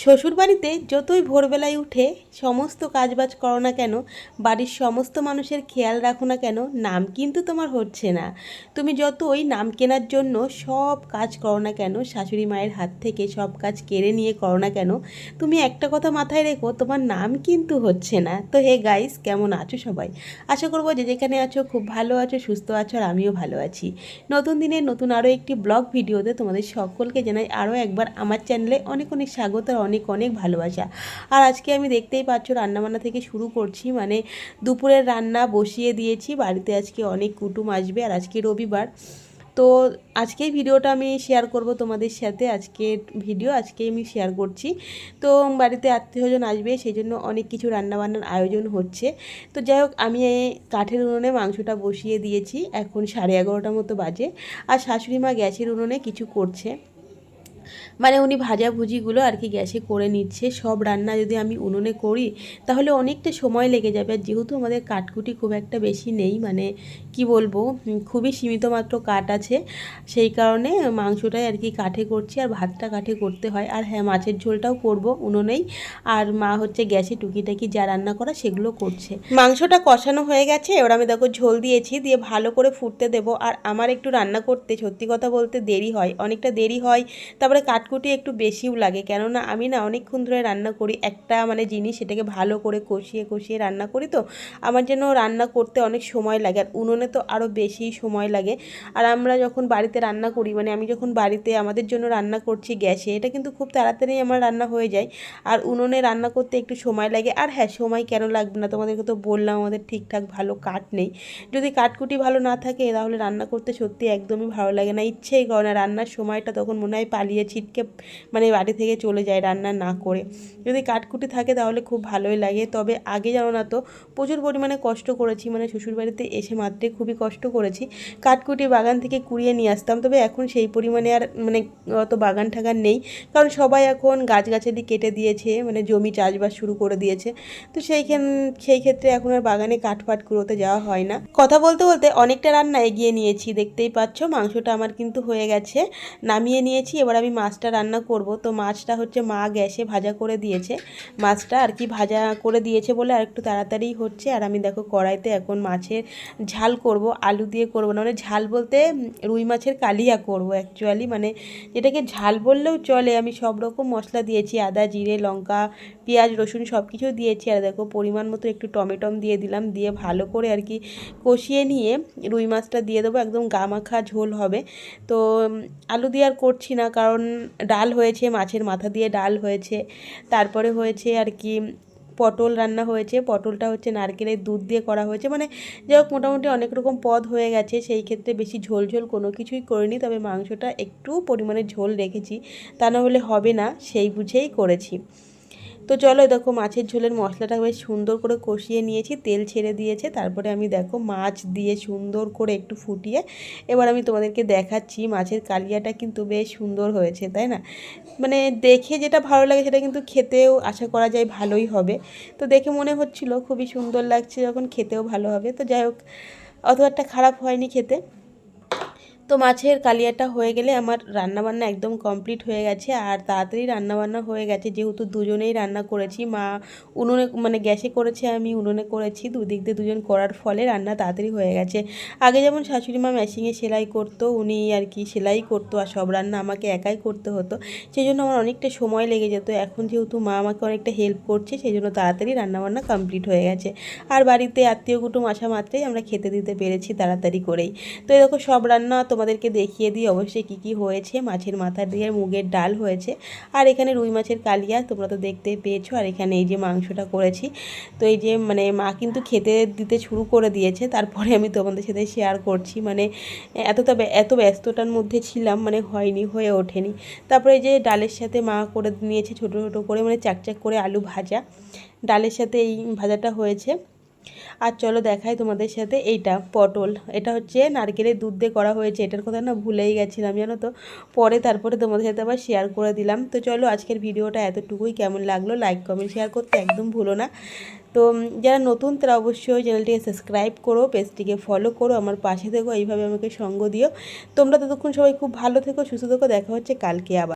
শ্বশুরবাড়িতে যতই ভোরবেলায় উঠে সমস্ত কাজবাজ করো না কেন, বাড়ির সমস্ত মানুষের খেয়াল রাখো না কেন, নাম কিন্তু তোমার হচ্ছে না। তুমি যতই নাম কেনার জন্য সব কাজ করো না কেন, শাশুড়ি মায়ের হাত থেকে সব কাজ কেড়ে নিয়ে করো না কেন, তুমি একটা কথা মাথায় রেখো, তোমার নাম কিন্তু হচ্ছে না। তো হে গাইস কেমন আছো সবাই? আশা করব যে যেখানে আছো খুব ভালো আছো, সুস্থ আছো, আর আমিও ভালো আছি। নতুন দিনে নতুন আরও একটি ব্লগ ভিডিওতে তোমাদের সকলকে জানাই আরও একবার আমার চ্যানেলে অনেক অনেক স্বাগত অনেক অনেক ভালোবাসা। আর আজকে আমি দেখতেই পাচ্ছ রান্নাবান্না থেকে শুরু করছি মানে দুপুরের রান্না বসিয়ে দিয়েছি, বাড়িতে আজকে অনেক কুটুম আসবে, আর আজকে রবিবার। তো আজকেই ভিডিওটা আমি শেয়ার করব তোমাদের সাথে আজকে ভিডিও আজকে আমি শেয়ার করছি। তো বাড়িতে আত্মীয়জন আসবে সেই জন্য অনেক কিছু রান্নাবান্নার আয়োজন হচ্ছে। তো যাই হোক, আমি কাঠের উনুনে মাংসটা বসিয়ে দিয়েছি, এখন সাড়ে এগারোটার মতো বাজে, আর শাশুড়ি মা গ্যাসের উনুনে কিছু করছে। মানে উনি ভাজাভুজিগুলো আর কি গ্যাসে করে নিচ্ছে। সব রান্না যদি আমি উনুনে করি, তাহলে অনেকটা সময় লেগে যাবে। আর যেহেতু আমাদের কাঠকুটি খুব একটা বেশি নেই মানে কি বলব খুবই সীমিত মাত্র কাঠ আছে। সেই কারণে মাংসটাই আর কি কাঠে করছি আর ভাতটা কাঠে করতে হয়। আর হ্যাঁ মাছের ঝোলটাও করব উনুনেই। আর মা হচ্ছে গ্যাসে টুকিটাকি যা রান্না করা সেগুলো করছে। মাংসটা কষানো হয়ে গেছে, এবার আমি দেখো ঝোল দিয়েছি, দিয়ে ভালো করে ফুটতে দেবো। আর আমার একটু রান্না করতে সত্যি কথা বলতে দেরি হয়, অনেকটা দেরি হয়। তারপরে কাটকুটি একটু বেশিও লাগে। কেননা আমি না অনেকক্ষণ ধরে রান্না করি, একটা মানে জিনিস সেটাকে ভালো করে কষিয়ে কষিয়ে রান্না করি তো, আমার যেন রান্না করতে অনেক সময় লাগে আর উনুনে তো আরও বেশি সময় লাগে। আর আমরা যখন বাড়িতে রান্না করি মানে আমি যখন বাড়িতে আমাদের জন্য রান্না করছি গ্যাসে, এটা কিন্তু খুব তাড়াতাড়ি আমার রান্না হয়ে যায়। আর উনুনে রান্না করতে একটু সময় লাগে। আর হ্যাঁ সময় কেন লাগবে না? তোমাদেরকে তো বললাম আমাদের ঠিকঠাক ভালো কাঠ নেই। যদি কাঠকুটি ভালো না থাকে, তাহলে রান্না করতে সত্যি একদমই ভালো লাগে না। ইচ্ছেই করে না। রান্নার সময়টা তখন মনে হয় পালিয়ে ছিটকে মানে বাড়ি থেকে চলে যায় রান্না না করে। যদি কাঠকুটি থাকে তাহলে খুব ভালোই লাগে। তবে আগে জানো না তো, প্রচুর পরিমাণে কষ্ট করেছি। মানে শ্বশুরবাড়িতে এসে মাত্রে খুবই কষ্ট করেছি। কাঠকুটি বাগান থেকে কুড়িয়ে নিয়ে আসতাম। তবে এখন সেই পরিমাণে আর মানে অত বাগান ঠাগান নেই। কারণ সবাই এখন গাছগাছালি কেটে দিয়েছে মানে জমি চাষবাস শুরু করে দিয়েছে। তো সেইখান সেই ক্ষেত্রে এখন আর বাগানে কাঠ ফাট কুড়োতে যাওয়া হয় না। কথা বলতে বলতে অনেকটা রান্না এগিয়ে নিয়েছি। দেখতেই পাচ্ছ মাংসটা আমার কিন্তু হয়ে গেছে। নামিয়ে নিয়েছি। এবার আমি মাছটা রান্না করব। তো মাছটা হচ্ছে মা গ্যাসে ভাজা করে দিয়েছে। মাছটা আর কি ভাজা করে দিয়েছে বলে আর একটু তাড়াতাড়ি হচ্ছে। আর আমি দেখো কড়াইতে এখন মাছের ঝাল করব, আলু দিয়ে করব না মানে ঝাল বলতে রুই মাছের কালিয়া করব অ্যাকচুয়ালি মানে যেটাকে ঝাল বললেও চলে। আমি সব রকম মশলা দিয়েছি, আদা, জিরে, লঙ্কা, পেঁয়াজ, রসুন সব কিছু দিয়েছি। আর দেখো পরিমাণ মতো একটু টমেটম দিয়ে দিলাম, দিয়ে ভালো করে আর কি কষিয়ে নিয়ে রুই মাছটা দিয়ে দেবো। একদম গামাখা ঝোল হবে। তো আলু দিয়ে আর করছি না কারণ ডাল হয়েছে, মাছের মাথা দিয়ে ডাল হয়েছে, তারপরে হয়েছে আর কি পটল রান্না হয়েছে, পটলটা হচ্ছে নারকেলের দুধ দিয়ে করা হয়েছে মানে যাই হোক মোটামুটি অনেক রকম পদ হয়ে গেছে, সেই ক্ষেত্রে বেশি ঝোল ঝোল কোনো কিছুই করিনি, তবে মাংসটা একটু পরিমাণে ঝোল রেখেছি, তা না হলে হবে না, সেই বুঝেই করেছি। তো চলো দেখো মাছের ঝোলের মশলাটা বেশ সুন্দর করে কষিয়ে নিয়েছি, তেল ছেড়ে দিয়েছে, তারপরে আমি দেখো মাছ দিয়ে সুন্দর করে একটু ফুটিয়ে এবার আমি তোমাদেরকে দেখাচ্ছি মাছের কালিয়াটা কিন্তু বেশ সুন্দর হয়েছে, তাই না? মানে দেখে যেটা ভালো লাগে সেটা কিন্তু খেতেও আশা করা যায় ভালোই হবে। তো দেখে মনে হচ্ছিল খুবই সুন্দর লাগছে যখন খেতেও ভালো হবে। তো যাই হোক, অত একটা খারাপ হয়নি খেতে। তো মাছের কালিয়াটা হয়ে গেলে আমার রান্নাবান্না একদম কমপ্লিট হয়ে গেছে। আর তাড়াতাড়ি রান্নাবান্না হয়ে গেছে, যেহেতু দুজনেই রান্না করেছি, মা উনুনে মানে গ্যাসে করেছে, আমি উনুনে করেছি, দুদিক দিয়ে দুজন করার ফলে রান্না তাড়াতাড়ি হয়ে গেছে। আগে যেমন শাশুড়ি মা মেশিনে সেলাই করতো, উনি আর কি সেলাই করতো আর সব রান্না আমাকে একাই করতে হতো। সেই জন্য আমার অনেকটা সময় লেগে যেত, এখন যেহেতু মা আমাকে অনেকটা হেল্প করছে সেই জন্য তাড়াতাড়ি রান্নাবান্না কমপ্লিট হয়ে গেছে। আর বাড়িতে আত্মীয় কুটুম আসা মাত্রেই আমরা খেতে দিতে পেরেছি তাড়াতাড়ি করেই। তো এরকম সব রান্না তোমাদেরকে দেখিয়ে দিই অবশ্যই কী কী হয়েছে। মাছের মাথা দিয়ে মুগের ডাল হয়েছে। আর এখানে রুই মাছের কালিয়া তোমরা তো দেখতে পেয়েছ। আর এখানে এই যে মাংসটা করেছি। তো এই যে মানে মা কিন্তু খেতে দিতে শুরু করে দিয়েছে। তারপরে আমি তোমাদের সাথে শেয়ার করছি। মানে এতটা এত ব্যস্ততার মধ্যে ছিলাম। মানে হয়নি, হয়ে ওঠেনি। তারপরে এই যে ডালের সাথে মা করে নিয়েছে ছোটো ছোটো করে। মানে চাকচাক করে আলু ভাজা। ডালের সাথে এই ভাজাটা হয়েছে। আর চলো দেখাই তোমাদের সাথে এইটা, পটল। এটা হচ্ছে নারকেলের দুধ দিয়ে করা হয়েছে, এটার কথা না ভুলেই গেছিলাম, জানো তো? পরে তারপরে তোমাদের সাথে আবার শেয়ার করে দিলাম। তো চলো আজকের ভিডিওটা এতটুকুই, কেমন লাগল লাইক কমেন্ট শেয়ার করতে একদম ভুলো না। তো যারা নতুন তারা অবশ্যই চ্যানেলটিকে সাবস্ক্রাইব করো, পেজটিকে ফলো করো, আমার পাশে থেকো, এইভাবে আমাকে সঙ্গ দিও। তোমরা ততক্ষণ সবাই খুব ভালো থেকো, সুস্থ থেকো, দেখা হচ্ছে কালকে আবার।